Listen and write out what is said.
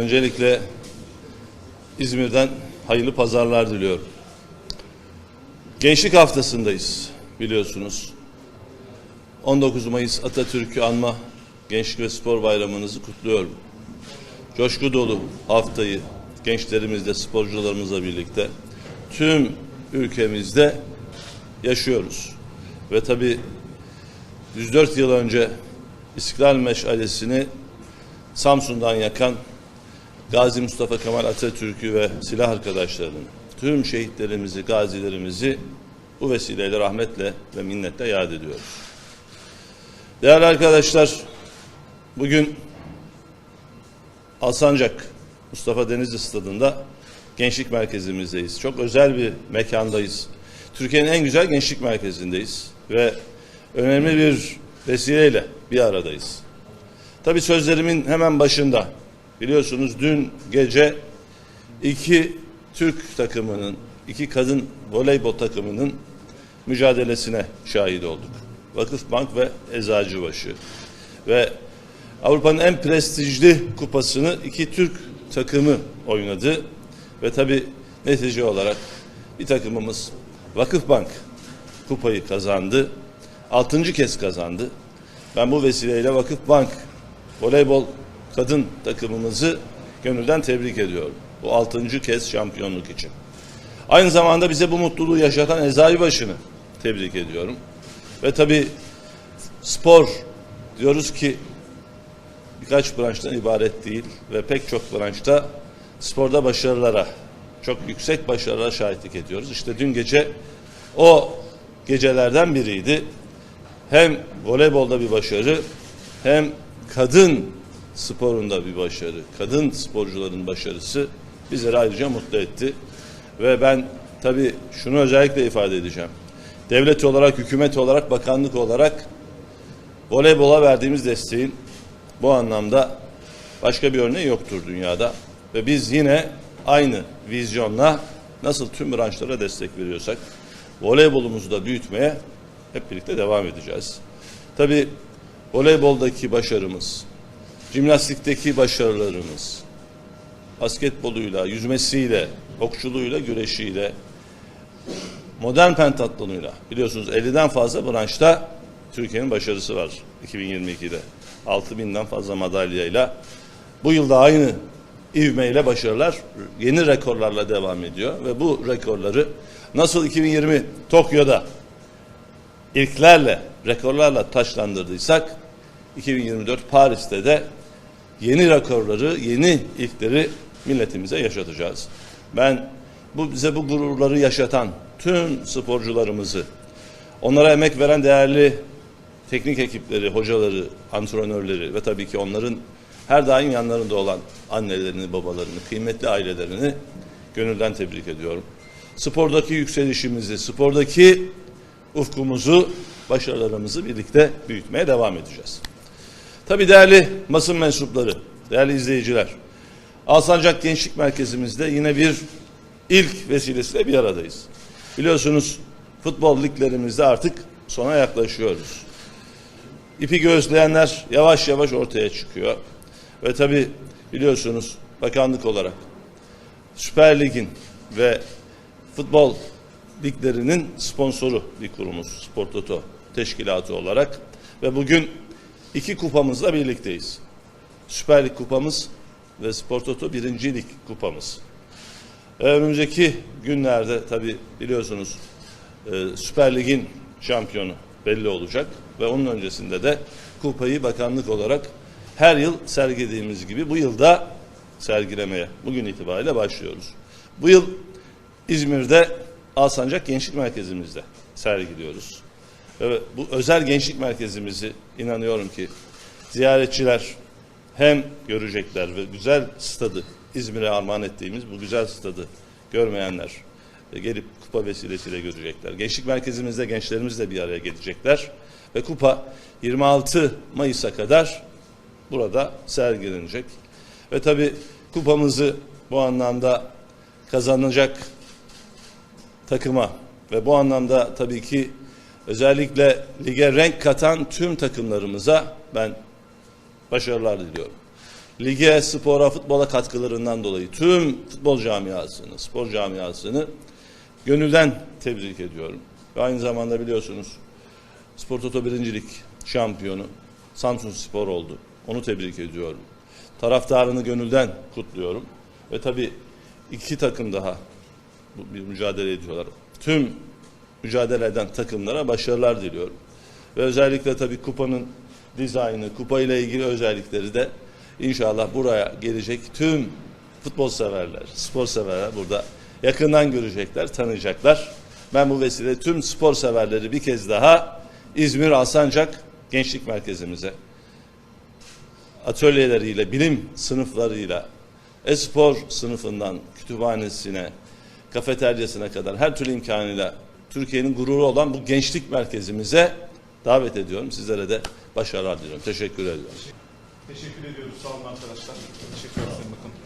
Öncelikle İzmir'den hayırlı pazarlar diliyorum. Gençlik haftasındayız biliyorsunuz. 19 Mayıs Atatürk'ü anma Gençlik ve Spor Bayramınızı kutluyorum. Coşku dolu haftayı gençlerimizle, sporcularımızla birlikte tüm ülkemizde yaşıyoruz. Ve tabii 104 yıl önce İstiklal Meşalesi'ni Samsun'dan yakan Gazi Mustafa Kemal Atatürk'ü ve silah arkadaşlarını, tüm şehitlerimizi, gazilerimizi bu vesileyle rahmetle ve minnetle yad ediyoruz. Değerli arkadaşlar, bugün Alsancak Mustafa Denizli Stadı'nda gençlik merkezimizdeyiz. Çok özel bir mekandayız. Türkiye'nin en güzel gençlik merkezindeyiz ve önemli bir vesileyle bir aradayız. Tabii sözlerimin hemen başında biliyorsunuz dün gece iki Türk takımının, iki kadın voleybol takımının mücadelesine şahit olduk. Vakıfbank ve Eczacıbaşı. Ve Avrupa'nın en prestijli kupasını iki Türk takımı oynadı. Ve tabii netice olarak bir takımımız Vakıfbank kupayı kazandı. Altıncı kez kazandı. Ben bu vesileyle Vakıfbank voleybol kadın takımımızı gönülden tebrik ediyorum. Bu altıncı kez şampiyonluk için. Aynı zamanda bize bu mutluluğu yaşatan Eczacıbaşı'nı tebrik ediyorum. Ve tabii spor diyoruz ki birkaç branştan ibaret değil ve pek çok branşta sporda başarılara, çok yüksek başarılara şahitlik ediyoruz. İşte dün gece o gecelerden biriydi. Hem voleybolda bir başarı hem kadın sporunda bir başarı, kadın sporcuların başarısı bizleri ayrıca mutlu etti. Ve ben tabii şunu özellikle ifade edeceğim. Devlet olarak, hükümet olarak, bakanlık olarak voleybola verdiğimiz desteğin bu anlamda başka bir örneği yoktur dünyada. Ve biz yine aynı vizyonla nasıl tüm branşlara destek veriyorsak voleybolumuzu da büyütmeye hep birlikte devam edeceğiz. Tabii voleyboldaki başarımız, jimnastikteki başarılarımız, basketboluyla, yüzmesiyle, okçuluğuyla, güreşiyle, modern pentatlonuyla biliyorsunuz 50'den fazla branşta Türkiye'nin başarısı var 2022'de. 6000'den fazla madalyayla bu yılda aynı ivmeyle başarılar yeni rekorlarla devam ediyor ve bu rekorları nasıl 2020 Tokyo'da ilklerle, rekorlarla taşlandırdıysak 2024 Paris'te de yeni rekorları, yeni ilkleri milletimize yaşatacağız. Ben bu bize bu gururları yaşatan tüm sporcularımızı, onlara emek veren değerli teknik ekipleri, hocaları, antrenörleri ve tabii ki onların her daim yanlarında olan annelerini, babalarını, kıymetli ailelerini gönülden tebrik ediyorum. Spordaki yükselişimizi, spordaki ufkumuzu, başarılarımızı birlikte büyütmeye devam edeceğiz. Tabii değerli basın mensupları, değerli izleyiciler, Alsancak Gençlik Merkezimizde yine bir ilk vesilesiyle bir aradayız. Biliyorsunuz futbol liglerimizde artık sona yaklaşıyoruz. İpi gözleyenler yavaş yavaş ortaya çıkıyor. Ve tabii biliyorsunuz bakanlık olarak Süper Lig'in ve futbol liglerinin sponsoru bir kurumuz Spor teşkilatı olarak ve bugün iki kupamızla birlikteyiz. Süper Lig kupamız ve Spor Toto birinci lig kupamız. Ve önümüzdeki günlerde tabi biliyorsunuz e, Süper Lig'in şampiyonu belli olacak ve onun öncesinde de kupayı bakanlık olarak her yıl sergilediğimiz gibi bu yılda sergilemeye bugün itibariyle başlıyoruz. Bu yıl İzmir'de Alsancak Gençlik Merkezimizde sergiliyoruz. Bu özel gençlik merkezimizi inanıyorum ki ziyaretçiler hem görecekler ve güzel stadı İzmir'e armağan ettiğimiz bu güzel stadı görmeyenler e, gelip kupa vesilesiyle görecekler. Gençlik merkezimizde gençlerimizle bir araya gelecekler ve kupa 26 Mayıs'a kadar burada sergilenecek. Ve tabi kupamızı bu anlamda kazanacak takıma ve bu anlamda tabii ki özellikle lige renk katan tüm takımlarımıza ben başarılar diliyorum. lige, spora, futbola katkılarından dolayı tüm futbol camiasını, spor camiasını gönülden tebrik ediyorum. Ve aynı zamanda biliyorsunuz Spor Toto birincilik şampiyonu Samsun Spor oldu. Onu tebrik ediyorum. Taraftarını gönülden kutluyorum. Ve tabii iki takım daha bir mücadele ediyorlar. Tüm mücadele eden takımlara başarılar diliyorum. Ve özellikle tabii kupanın dizaynı, kupa ile ilgili özellikleri de inşallah buraya gelecek tüm futbol severler, spor severler burada yakından görecekler, tanıyacaklar. Ben bu vesile tüm spor severleri bir kez daha İzmir Alsancak Gençlik Merkezimize atölyeleriyle, bilim sınıflarıyla, e-spor sınıfından kütüphanesine, kafeteryasına kadar her türlü imkanıyla Türkiye'nin gururu olan bu gençlik merkezimize davet ediyorum. Sizlere de başarılar diliyorum. Teşekkür ediyorum. Teşekkür ediyoruz. Sağ olun arkadaşlar. Teşekkür ederim.